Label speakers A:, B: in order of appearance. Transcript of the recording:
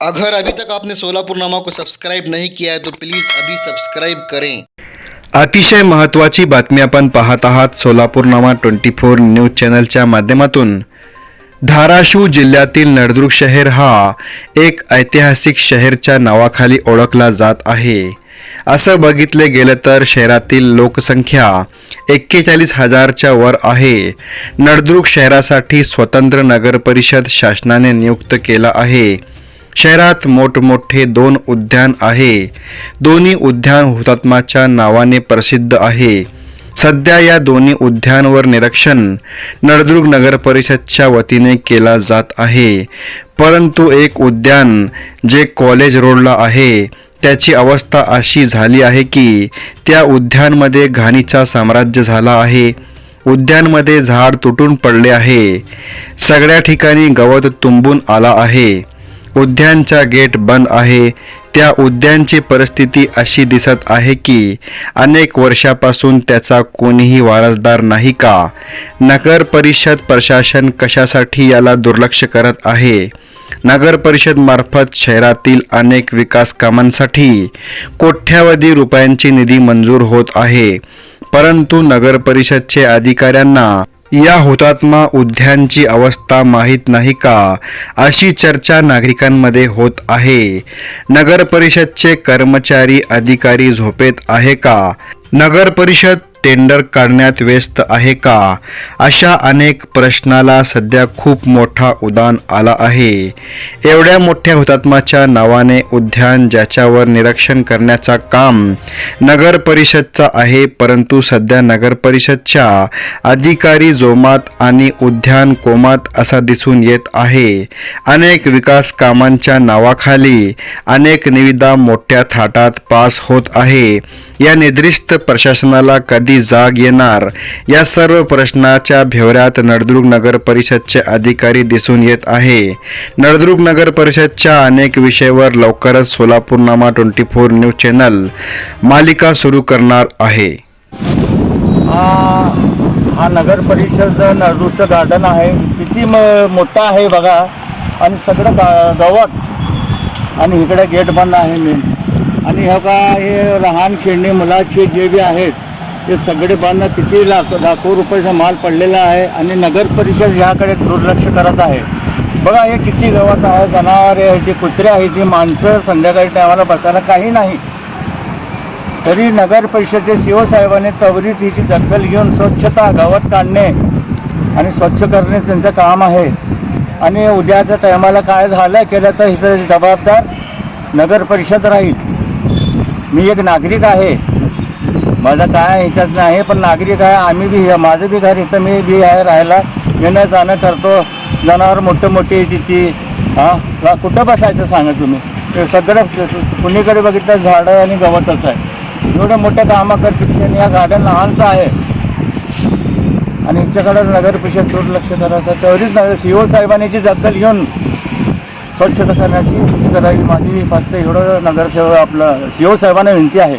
A: अगर अभी तक आपने सोलापुर नामा को सब्सक्राइब नहीं किया है तो प्लीज़ अभी सब्सक्राइब करें।
B: अतिशय महत्त्वाची बातमी आपण पाहत आहात सोलापूरनामा ट्वेंटी फोर न्यूज चॅनलच्या माध्यमातून. धाराशिव जिल्ह्यातील नळदुर्ग शहर हा एक ऐतिहासिक शहरच्या नावाखाली ओळखला जात आहे. असं बघितले गेलं तर शहरातील लोकसंख्या एक्केचाळीस हजारच्या वर आहे. नळदुर्ग शहरासाठी स्वतंत्र नगर परिषद शासनाने नियुक्त केला आहे. शहरात मोठमोठे दोन उद्यान आहे. दोन्ही उद्यान हुतात्माच्या नावाने प्रसिद्ध आहे. सध्या या दोन्ही उद्यानवर निरीक्षण नळदुर्ग नगर परिषदच्या वतीने केला जात आहे. परंतु एक उद्यान जे कॉलेज रोडला आहे त्याची अवस्था अशी झाली आहे की त्या उद्यानमध्ये घाणीचा साम्राज्य झाला आहे. उद्यानमध्ये झाड तुटून पडले आहे. सगळ्या ठिकाणी गवत तुंबून आला आहे. उद्यानचा गेट बंद आहे. त्या उद्यानची परिस्थिती अशी दिसत आहे की अनेक वर्षापासून त्याचा कोणीही वारसदार नाही का? नगर परिषद प्रशासन कशासाठी याला दुर्लक्ष करत आहे? नगर परिषद मार्फत शहरातील अनेक विकास कामांसाठी कोट्यावधी रुपयांची निधी मंजूर होत आहे. परंतु नगर परिषदचे अधिकाऱ्यांना या हुतात्मा उद्यानची अवस्था माहीत नाही का? अशी चर्चा नागरिकांमध्ये होत आहे. नगर परिषदचे कर्मचारी अधिकारी झोपेत आहे का? नगर परिषद टेंडर काढण्यात व्यस्त आहे का? अशा अनेक प्रश्नाला सध्या खूप मोठा उदान आला आहे. एवढ्या मोठ्या हुतात्माच्या नावाने उद्यान ज्याच्यावर निरीक्षण करण्याचा काम नगर परिषदचा आहे परंतु सध्या नगर परिषदच्या अधिकारी जोमात आणि उद्यान कोमात असा दिसून येत आहे. अनेक विकास कामांच्या नावाखाली अनेक निविदा मोठ्या थाटात पास होत आहे. या निर्दिष्ट प्रशासनाला कधी जाग येणार. या सर्व प्रश्नाच्या भेवऱ्यात नळदुर्ग नगर परिषदचे अधिकारी दिसून येत आहे. नळदुर्ग नगर परिषदच्या अनेक विषयावर लवकरच Solapurnama twenty four news channel मालिका सुरू करणार आहे.
C: हा नगर परिषद नळदूरचं गार्डन आहे किती म मोठा आहे बघा. आणि सगळं गा गवत. आणि इकडे गेट बंद आहे मेन आणि ह्या का हे लहान खेळणी मुलाचे जे बी आहेत ते सगळे बंद किती लाख लाखो रुपयाचा माल पडलेला आहे आणि नगर परिषद ह्याकडे दुर्लक्ष करत आहे. बघा हे किती गवत आहे जनावरे आहे जी कुत्रे आहे ती माणसं संध्याकाळी टायमाला बसायला काही नाही. तरी नगर परिषदेचे तवरीत त्वरित हिची दखल घेऊन स्वच्छता गवत काढणे आणि स्वच्छ करणे त्यांचं काम आहे. आणि उद्याच्या टायमाला काय झालं केलं तर हिचं जबाबदार नगर परिषद राहील. मी एक नागरिक आहे. माझं काय ह्याच्यात नाही पण नागरिक आहे आम्ही बी माझं बी घर इथं मी बी आहे राहायला. येणं जाणं करतो जनावर मोठे मोठे तिथे हां? कुठं बसायचं सांगा तुम्ही? ते सगळं कुणीकडे बघितलं झाडं आणि गवतच आहे. एवढं मोठ्या कामं करते या गार्डन लहानचं आहे. आणि याच्याकडं नगर परिषद लक्ष करायचं तेवढीच नगर सी ओ साहेबांनी जी दखल घेऊन स्वच्छता करण्याची करावी माझी फक्त एवढं नगरसेवक आपलं सी ओ साहेबांना विनंती आहे.